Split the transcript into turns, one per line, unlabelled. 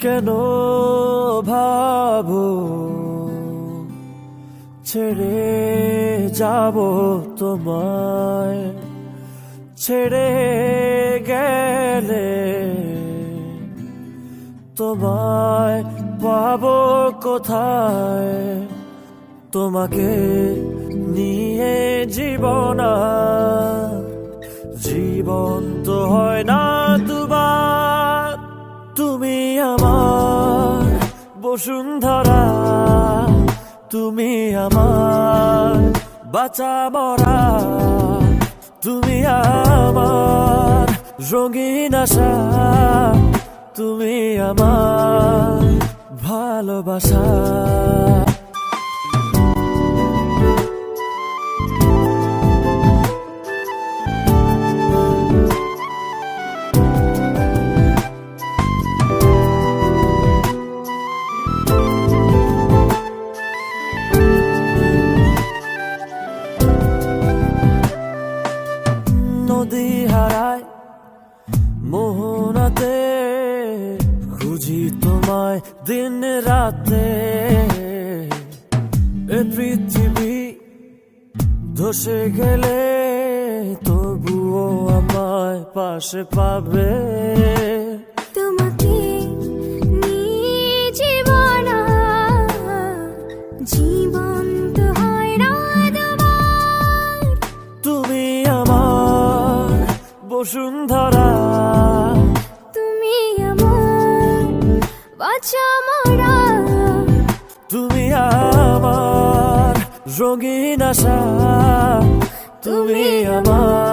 কেন ভাবো? ছেড়ে যাব তোমায়। ছেড়ে গেলে তোমায় পাবো কোথায়? তোমাকে নিয়ে জীবন জীবন তো হয় না দুবার। তুমি আমার বসুন্ধরা তুমি আমার বাঁচা মরা তুমি আমার রঙিন আশা তুমি আমার ভালোবাসা। নদী হারায় মোহনাতে, খুঁজি তোমায় দিন রাতে। এ পৃথিবী ধসে গেলে তবুও আমায় পাশে পাবে। বসুন্ধরা
তুমি আমার বাঁচা মরা।
তুমি আমার রঙিন আশা। তুমি আমার